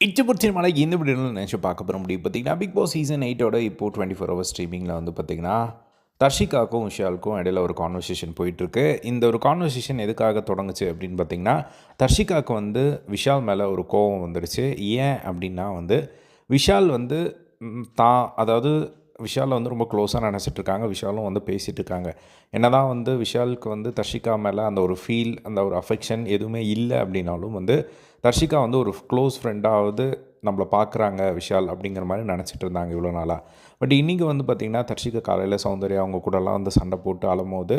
இச்சபுர்ச்சி மலை இந்த வீடியோவில் நினச்சி பார்க்க போகிற முடியும் பார்த்தீங்கன்னா பிக் பாஸ் சீசன் எயிட்டோட இப்போது டுவெண்ட்டி ஃபோர் ஹவர்ஸ் ஸ்ட்ரீமிங்கில் வந்து பார்த்தீங்கன்னா தர்ஷிகாவுக்கும் விஷாலுக்கும் இடையில ஒரு கான்வர்சேஷன் போயிட்டுருக்கு. இந்த ஒரு கான்வர்சேஷன் எதுக்காக தொடங்குச்சு அப்படின்னு பார்த்தீங்கன்னா தர்ஷிகாவுக்கு வந்து விஷால் மேலே ஒரு கோபம் வந்துடுச்சு. ஏன் அப்படின்னா வந்து விஷால் வந்து தான் அதாவது விஷாலை வந்து ரொம்ப க்ளோஸாக நினச்சிட்டு இருக்காங்க விஷாலும் வந்து பேசிகிட்டு இருக்காங்க என்ன தான் வந்து விஷாலுக்கு வந்து தர்ஷிகா மேலே அந்த ஒரு ஃபீல் அந்த ஒரு அஃபெக்ஷன் எதுவுமே இல்லை அப்படின்னாலும் வந்து தர்ஷிகா வந்து ஒரு க்ளோஸ் ஃப்ரெண்டாவது நம்மளை பார்க்குறாங்க விஷால் அப்படிங்கிற மாதிரி நினச்சிட்டு இருந்தாங்க இவ்வளோ நாளாக பட் இன்றைக்கி வந்து பார்த்திங்கன்னா தர்ஷிகா காலையில் சௌந்தர்யா அவங்க கூடலாம் வந்து சண்டை போட்டு அழும்போது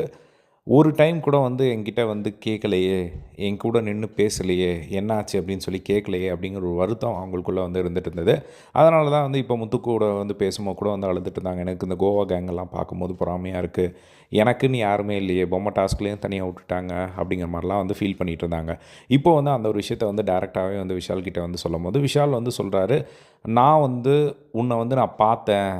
ஒரு டைம் கூட வந்து என்கிட்ட வந்து கேட்கலையே என் கூட நின்று பேசலையே என்னாச்சு அப்படின்னு சொல்லி கேட்கலையே அப்படிங்கிற ஒரு வருத்தம் அவங்களுக்குள்ளே வந்து இருந்துட்டு இருந்தது. அதனால தான் வந்து இப்போ முத்து கூட வந்து பேசும்போது கூட வந்து அழுதுட்டு இருந்தாங்க. எனக்கு இந்த கோவா கேங்கெல்லாம் பார்க்கும்போது பொறாமையாக இருக்குது எனக்குன்னு யாருமே இல்லையே பொம்மை டாஸ்க்லேயும் தனியாக விட்டுட்டாங்க அப்படிங்கிற மாதிரிலாம் வந்து ஃபீல் பண்ணிட்டு இருந்தாங்க. இப்போ வந்து அந்த ஒரு விஷயத்த வந்து டேரெக்டாகவே வந்து விஷால் கிட்டே வந்து சொல்லும் போது விஷால் வந்து சொல்கிறாரு நான் வந்து உன்னை வந்து நான் பார்த்தேன்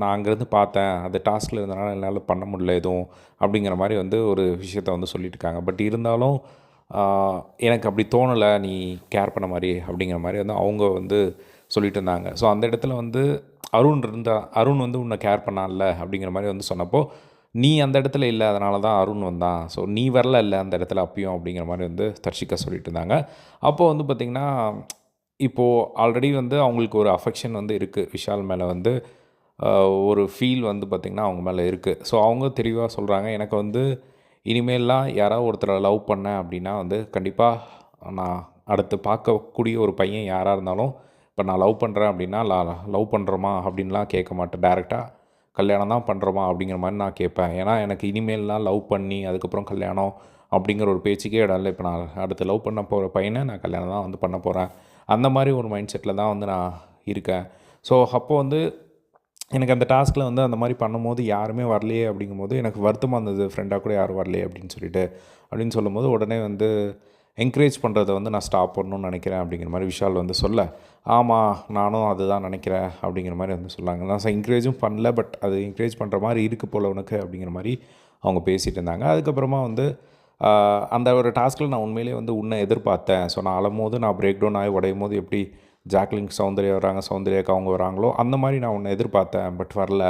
நான் அங்கேருந்து பார்த்தேன். அந்த டாஸ்கில் இருந்தனால என்னால் பண்ண முடியல எதுவும் அப்படிங்கிற மாதிரி வந்து ஒரு விஷயத்த வந்து சொல்லிட்டுருக்காங்க. பட் இருந்தாலும் எனக்கு அப்படி தோணலை நீ கேர் பண்ண மாதிரி அப்படிங்கிற மாதிரி வந்து அவங்க வந்து சொல்லிட்டு இருந்தாங்க. ஸோ அந்த இடத்துல வந்து அருண் இருந்தால் அருண் வந்து உன்னை கேர் பண்ணான்ல அப்படிங்கிற மாதிரி வந்து சொன்னப்போ நீ அந்த இடத்துல இல்லை அதனால தான் அருண் வந்தான். ஸோ நீ வரல இல்லை அந்த இடத்துல அப்பயும் அப்படிங்கிற மாதிரி வந்து தர்ஷிகா சொல்லிட்டு இருந்தாங்க. அப்போது வந்து பார்த்திங்கன்னா இப்போது ஆல்ரெடி வந்து அவங்களுக்கு ஒரு அஃபெக்ஷன் வந்து இருக்குது விஷால் மேலே வந்து ஒரு ஃபீல் வந்து பார்த்திங்கன்னா அவங்க மேலே இருக்குது ஸோ அவங்க தெளிவாக சொல்கிறாங்க எனக்கு வந்து இனிமேல்லாம் யாராவது ஒருத்தரை லவ் பண்ணேன் அப்படின்னா வந்து கண்டிப்பாக நான் அடுத்து பார்க்கக்கூடிய ஒரு பையன் யாராக இருந்தாலும் இப்போ நான் லவ் பண்ணுறேன் அப்படின்னா லவ் பண்ணுறோமா அப்படின்லாம் கேட்க மாட்டேன். டேரெக்டாக கல்யாணம் தான் பண்ணுறோமா அப்படிங்கிற மாதிரி நான் கேட்பேன். ஏன்னா எனக்கு இனிமேல்லாம் லவ் பண்ணி அதுக்கப்புறம் கல்யாணம் அப்படிங்கிற ஒரு பேச்சுக்கே இடம் இல்லை. இப்போ நான் அடுத்து லவ் பண்ண போகிற பையனை நான் கல்யாணம் தான் வந்து பண்ண போகிறேன் அந்த மாதிரி ஒரு மைண்ட் செட்டில் தான் வந்து நான் இருக்கேன். ஸோ அப்போ வந்து எனக்கு அந்த டாஸ்கில் வந்து அந்த மாதிரி பண்ணும்போது யாருமே வரலையே அப்படிங்கும்போது எனக்கு வருத்தமாக இருந்தது. ஃப்ரெண்டாக கூட யாரும் வரலையே அப்படின்னு சொல்லிட்டு. அப்படின்னு சொல்லும்போது உடனே வந்து என்கரேஜ் பண்ணுறதை வந்து நான் ஸ்டாப் பண்ணணும்னு நினைக்கிறேன் அப்படிங்கிற மாதிரி விஷால் வந்து சொல்ல. ஆமாம் நானும் அதுதான் நினைக்கிறேன் அப்படிங்கிற மாதிரி வந்து சொன்னாங்க. நான் என்கரேஜும் பண்ணல பட் அது என்கரேஜ் பண்ணுற மாதிரி இருக்குது போல உனக்கு அப்படிங்கிற மாதிரி அவங்க பேசிகிட்டு இருந்தாங்க. அதுக்கப்புறமா வந்து அந்த ஒரு டாஸ்கில் நான் உண்மையிலேயே வந்து உன்னை எதிர்பார்த்தேன். ஸோ நான் அழும்போது நான் பிரேக் டவுன் ஆகி உடையும் போது எப்படி ஜாக்லிங் சௌந்தர்யா வராங்க சௌந்தர்யாக்கு அவங்க வராங்களோ அந்த மாதிரி நான் ஒன்று எதிர்பார்த்தேன் பட் வரல.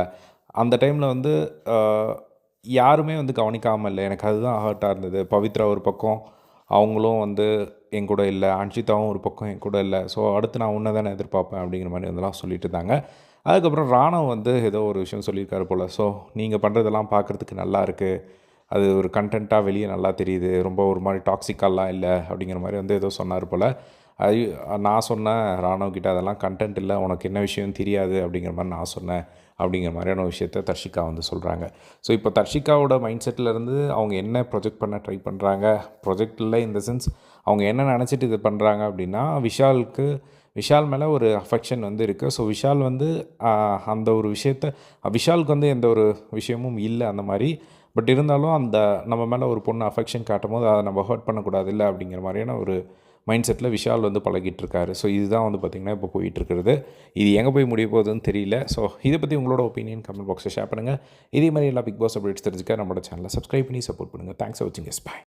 அந்த டைமில் வந்து யாருமே வந்து கவனிக்காமல் இல்லை. எனக்கு அதுதான் ஹர்ட்டாக இருந்தது. பவித்ரா ஒரு பக்கம் அவங்களும் வந்து என் கூட இல்லை. அன்ஷிதாவும் ஒரு பக்கம் என் கூட இல்லை. ஸோ அடுத்து நான் உன்னை தானே எதிர்பார்ப்பேன் அப்படிங்கிற மாதிரி அதெல்லாம் சொல்லிட்டு இருந்தாங்க. அதுக்கப்புறம் ராணவ் வந்து ஏதோ ஒரு விஷயம் சொல்லியிருக்காரு போல். ஸோ நீங்கள் பண்ணுறதெல்லாம் பார்க்குறதுக்கு நல்லா இருக்குது அது ஒரு கண்டென்ட்டாக வெளியே நல்லா தெரியுது. ரொம்ப ஒரு மாதிரி டாக்ஸிக்காலாம் இல்லை அப்படிங்கிற மாதிரி வந்து ஏதோ சொன்னார் போல். அது நான் சொன்னேன் ராணவ் கிட்ட அதெல்லாம் கண்டென்ட் இல்லை உனக்கு என்ன விஷயம் தெரியாது அப்படிங்கிற மாதிரி நான் சொன்னேன் அப்படிங்கிற மாதிரியான விஷயத்த தர்ஷிகா வந்து சொல்கிறாங்க ஸோ இப்போ தர்ஷிகாவோட மைண்ட் செட்டிலேருந்து அவங்க என்ன ப்ரொஜெக்ட் பண்ண ட்ரை பண்ணுறாங்க ப்ரொஜெக்ட் இல்லை இந்த சென்ஸ் அவங்க என்ன நினச்சிட்டு இது பண்ணுறாங்க அப்படின்னா விஷாலுக்கு விஷால் மேலே ஒரு அஃபெக்ஷன் வந்து இருக்குது ஸோ விஷால் வந்து அந்த ஒரு விஷயத்த விஷாலுக்கு வந்து எந்த ஒரு விஷயமும் இல்லை அந்த மாதிரி பட் இருந்தாலும் அந்த நம்ம மேலே ஒரு பொண்ணு அஃபெக்ஷன் காட்டும் போது அதை நம்ம ஹர்ட் பண்ணக்கூடாது இல்லை அப்படிங்கிற மாதிரியான ஒரு மைண்ட் செட்டில் விஷால் வந்து பழகிட்டு இருக்காரு ஸோ இதுதான் வந்து பார்த்திங்கன்னா இப்போ போயிட்டுருக்கிறது. இது எங்கே போய் முடிய போகுதுன்னு தெரியல. ஸோ இதை பற்றி உங்களோட ஒப்பீனியன் கமெண்ட் பாக்ஸில் ஷேர் பண்ணுங்கள் இதே மாதிரி எல்லா பிக் பாஸ் அப்டேட்ஸ் தெரிஞ்சுக்க நம்மளோட சேனலை சப்ஸ்கிரைப் பண்ணி சப்போர்ட் பண்ணுங்கள் தேங்க்ஸ் ஃபார் வாட்சிங் எஸ் பாய்